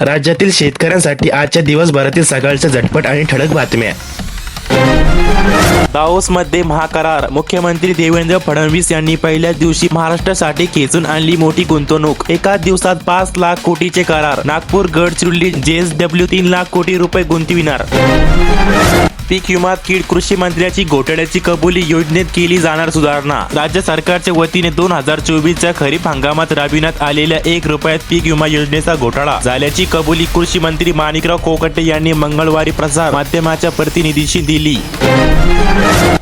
राज्यातील शेतकऱ्यांसाठी आजच्या दिवसभरातील सकाळच्या झटपट आणि ठळक बातम्या. दाओसमध्ये महाकरार मुख्यमंत्री देवेंद्र फडणवीस यांनी पहिल्याच दिवशी महाराष्ट्रासाठी खेचून आणली मोठी गुंतवणूक. एका दिवसात पाच लाख कोटीचे करार नागपूर गडचिरोली जेएसडब्ल्यू तीन लाख कोटी रुपये गुंतविणार. पीक विमा कीड कृषी मंत्र्याची घोटाळ्याची कबुली योजनेत केली जाणार सुधारणा. राज्य सरकारच्या वतीने दोन हजार चोवीसच्या खरीप हंगामात राबविण्यात आलेल्या एक रुपयात पीक विमा योजनेचा घोटाळा. झाल्याची कबुली कृषी मंत्री माणिकराव कोकटे यांनी मंगळवारी प्रसार माध्यमाच्या प्रतिनिधीशी दिली.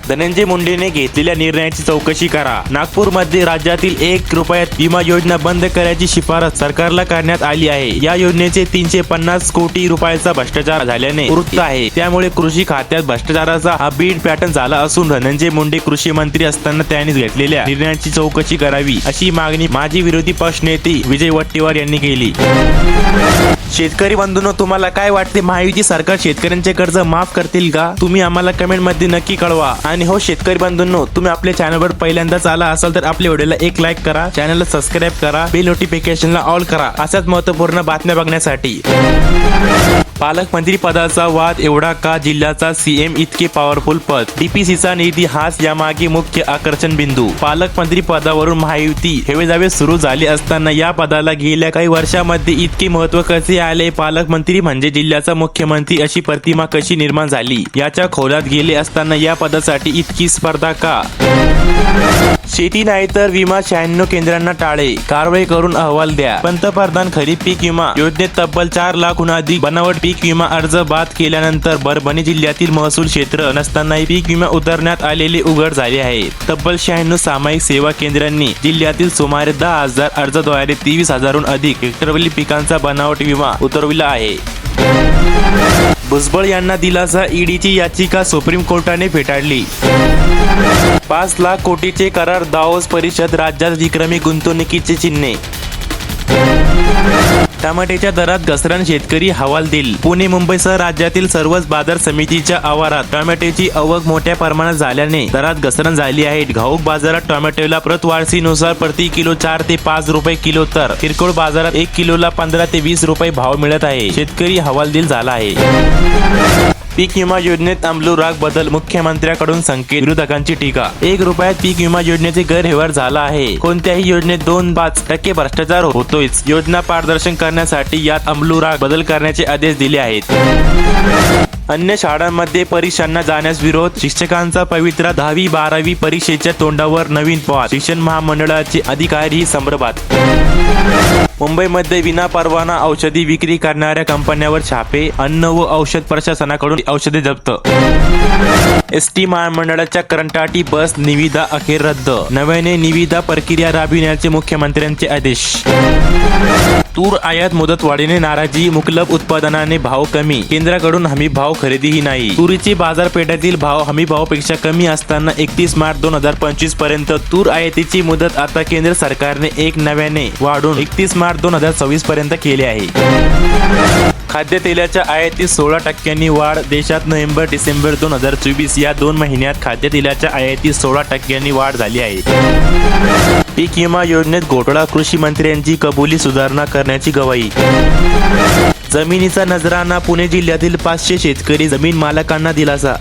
धनंजय मुंडेने घेतलेल्या निर्णयाची चौकशी करा. नागपूरमध्ये राज्यातील एक रुपयात विमा योजना बंद करायची शिफारस सरकारला करण्यात आली आहे. या योजनेचे तीनशे पन्नास कोटी रुपयाचा भ्रष्टाचार झाल्याने वृत्त आहे. त्यामुळे कृषी खात्यात भ्रष्टाचाराचा हा बीड पॅटर्न झाला असून धनंजय मुंडे कृषी मंत्री असताना त्यांनी घेतलेल्या निर्णयाची चौकशी करावी अशी मागणी माजी विरोधी पक्ष नेते विजय वट्टीवार यांनी केली. शेतकरी बंधूंनो तुम्हाला काय वाटते? महायुती सरकार शेतकऱ्यांचे कर्ज माफ करतील का? तुम्ही आम्हाला कमेंटमध्ये नक्की कळवा. आणि हो शेतकरी बंधूंनो तुम्ही आपल्या चॅनलवर पहिल्यांदाच आला असाल तर आपल्या व्हिडिओला एक लाईक करा चॅनलला सबस्क्राईब करा बेल नोटिफिकेशनला ऑल करा. अशाच महत्त्वपूर्ण बातम्या बघण्यासाठी. पालकमंत्री पदाचा वाद एवढा का? जिल्ह्याचा सीएम इतके पॉवरफुल पद. डीपीसीचा निधी हाच यामागे मुख्य आकर्षण बिंदू. पालकमंत्री पदावरून महायुती. हेवेदावे सुरू झाले असताना या पदाला गेल्या काही वर्षामध्ये इतके महत्त्व कसे आले? पालकमंत्री म्हणजे जिल्ह्याचा मुख्यमंत्री अशी प्रतिमा कशी निर्माण झाली? याच्या खोलात गेले असताना या पदासाठी इतकी स्पर्धा का? शेती नाही तर विमा शहाण्णव केंद्रांना टाळे. कारवाई करून अहवाल द्या. पंतप्रधान खरीप पीक विमा योजनेत तब्बल चार लाखहून अधिक बनावट पीक विमा अर्ज बाद केल्यानंतर परभणी जिल्ह्यातील महसूल क्षेत्र नसतानाही पीक विमा उतरण्यात आलेले उघड झाले आहे. तब्बल शहाण्णव सामायिक सेवा केंद्रांनी जिल्ह्यातील सुमारे दहा हजार अर्जद्वारे तेवीस हजारहून अधिक हेक्टरवरील पिकांचा बनावट विमा उतरविला आहे. भुजबळ यांना दिलासा ईडीची याचिका सुप्रीम कोर्टाने फेटाळली. पाच लाख कोटीचे करार दाओस परिषद राज्यात विक्रमी गुंतवणुकीचे चिन्हे. टमाट्याच्या दरात घसरण शेतकरी हवालदिल पुणे मुंबईसह राज्यातील सर्वच बाजार समितीच्या आवारात टोमॅटोची आवक मोठ्या प्रमाणात झाल्याने दरात घसरण झाली आहे. घाऊक बाजारात टोमॅटोला प्रतवारसीनुसार प्रति किलो चार ते पाच रुपये किलो तर किरकोळ बाजारात एक किलोला पंधरा ते वीस रुपये भाव मिळत आहे. शेतकरी हवालदिल झाला आहे. पीक विमा योजनेत अंमलू राग बदल मुख्यमंत्र्याकडून संकेत विरोधकांची टीका. एक रुपयात पीक विमा योजनेचे गैरव्यवहार झाला आहे. कोणत्याही योजनेत दोन पाच टक्के भ्रष्टाचार होतोयच. योजना पारदर्शन करण्यासाठी यात अंमलू राग बदल करण्याचे आदेश दिले आहेत. अन्य शाळांमध्ये परीक्षांना जाण्यास विरोध. शिक्षकांचा पवित्रा दहावी बारावी परीक्षेच्या तोंडावर नवीन पवार शिक्षण महामंडळाचे अधिकारी संभ्रमात. मुंबईमध्ये विनापरवाना औषधी विक्री करणाऱ्या कंपन्यांवर छापे. अन्न व औषध प्रशासनाकडून औषधे जप्त. एस टी महामंडळाच्या करंटाटी बस निविदा अखेर रद्द. नव्याने निविदा प्रक्रिया राबविण्याचे मुख्यमंत्र्यांचे आदेश. तूर आयात मुदत वाढीने नाराजी मुकलब उत्पादनाने भाव कमी. केंद्राकडून हमी भाव खरेदीही नाही. तुरीची बाजारपेठेतील भाव हमी भावापेक्षा कमी असताना एकतीस मार्च दोन हजार पंचवीसपर्यंत तूर आयातीची मुदत आता केंद्र सरकारने एक नव्याने वाढून एकतीस मार्च दोन हजार सव्वीस पर्यंत केली आहे. खाद्यतेलाच्या आयातीत सोळा टक्क्यांनी वाढ देशात नोव्हेंबर डिसेंबर दोन हजार चोवीस या दोन महिन्यात खाद्यतेलाच्या आयातीत सोळा टक्क्यांनी वाढ झाली आहे. पीक विमा योजनेत घोटाळा कृषी मंत्र्यांची कबुली सुधारणा करण्याची गवाही. जमिनीचा नजराणा पुणे जिल्ह्यातील पाचशे शेतकरी जमीन मालकांना दिलासा.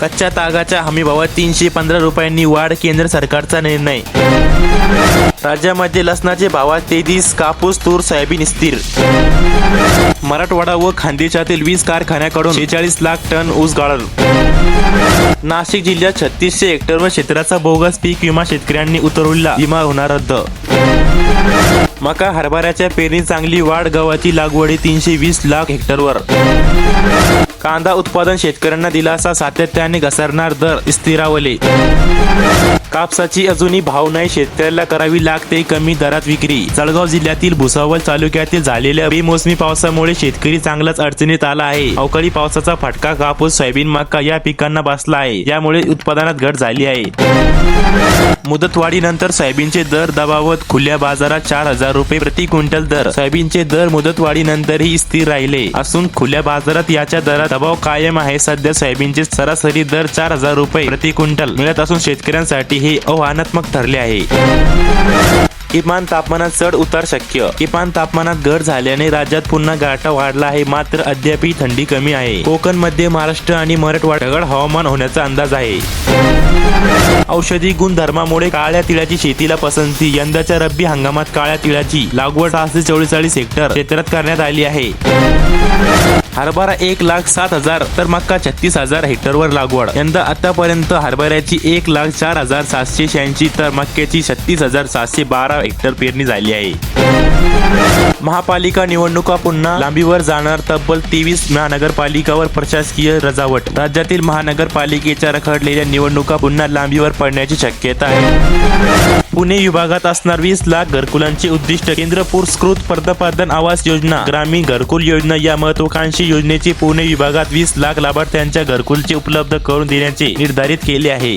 कच्च्या तागाच्या हमीभावात तीनशे पंधरा रुपयांनी वाढ केंद्र सरकारचा निर्णय. राज्यामध्ये लसणाचे भावात तेवीस कापूस तूर सोयाबीन स्थिर. मराठवाडा व खानदेशातील वीस कारखान्याकडून शेचाळीस लाख टन ऊस गाळण. नाशिक जिल्ह्यात छत्तीसशे हेक्टरवर क्षेत्राचा बोगस पीक विमा शेतकऱ्यांनी उतरवला. विमा होणार रद्द. मका हरभऱ्याच्या पेरणी चांगली वाढ गव्हाची लागवडी तीनशे वीस लाख हेक्टरवर. कांदा उत्पादन शेतकऱ्यांना दिलासा सातत्याने घसरणार दर स्थिरावले. कापसाची अजूनही भाव नाही शेतकऱ्याला करावी लागते कमी दरात विक्री. जळगाव जिल्ह्यातील भुसावळ तालुक्यातील झालेल्या बेमोसमी पावसामुळे शेतकरी चांगलाच अडचणीत आला आहे. अवकाळी पावसाचा फटका कापूस सोयाबीन मका या पिकांना बसला आहे. यामुळे उत्पादनात घट झाली आहे. मुदतवाढीनंतर सोयाबीनचे दर दबावत खुल्या बाजारात चार हजार रुपये प्रति क्विंटल दर. सोयाबीनचे दर मुदतवाढीनंतरही स्थिर राहिले असून खुल्या बाजारात याच्या दरात दबाव कायम आहे. सध्या सोयाबीनचे सरासरी दर चार हजार रुपये प्रति क्विंटल मिळत असून शेतकऱ्यांसाठी हे आव्हानात्मक ठरले आहे. किमान तापमानात चढ उतार शक्य. किमान तापमानात घट झाल्याने राज्यात पुन्हा गारठा वाढला आहे मात्र अद्यापही थंडी कमी आहे. कोकण मध्य महाराष्ट्र आणि मराठवाड्यागड हवामान होण्याचा अंदाज आहे. औषधी गुणधर्मामुळे काळ्या तिळाची शेतीला पसंती यंदाच्या रब्बी हंगामात काळ्या तिळाची लागवड सहाशे चौवेचाळीस हेक्टर क्षेत्रात करण्यात आली आहे. हरभरा एक लाख सात हजार तर मक्का छत्तीस हजार हेक्टरवर लागवड. यंदा आतापर्यंत हरभऱ्याची एक लाख चार हजार सातशे शहाऐंशी तर मक्याची छत्तीस हजार सातशे बारा हेक्टर पेरणी झाली आहे. महापालिका निवडणुका पुन्हा लांबीवर जाणार तब्बल तेवीस महानगरपालिकावर प्रशासकीय रजावट. राज्यातील महानगरपालिकेच्या रखडलेल्या निवडणुका पुन्हा लांबीवर पडण्याची शक्यता आहे. पुणे विभागात असणार वीस लाख घरकुलांचे उद्दिष्ट. केंद्र पुरस्कृत पंतप्रधान आवास योजना ग्रामीण घरकुल योजना या महत्वाकांक्षी योजनेचे पुणे विभागात वीस लाख लाभार्थ्यांच्या घरकुलचे उपलब्ध करून देण्याचे निर्धारित केले आहे.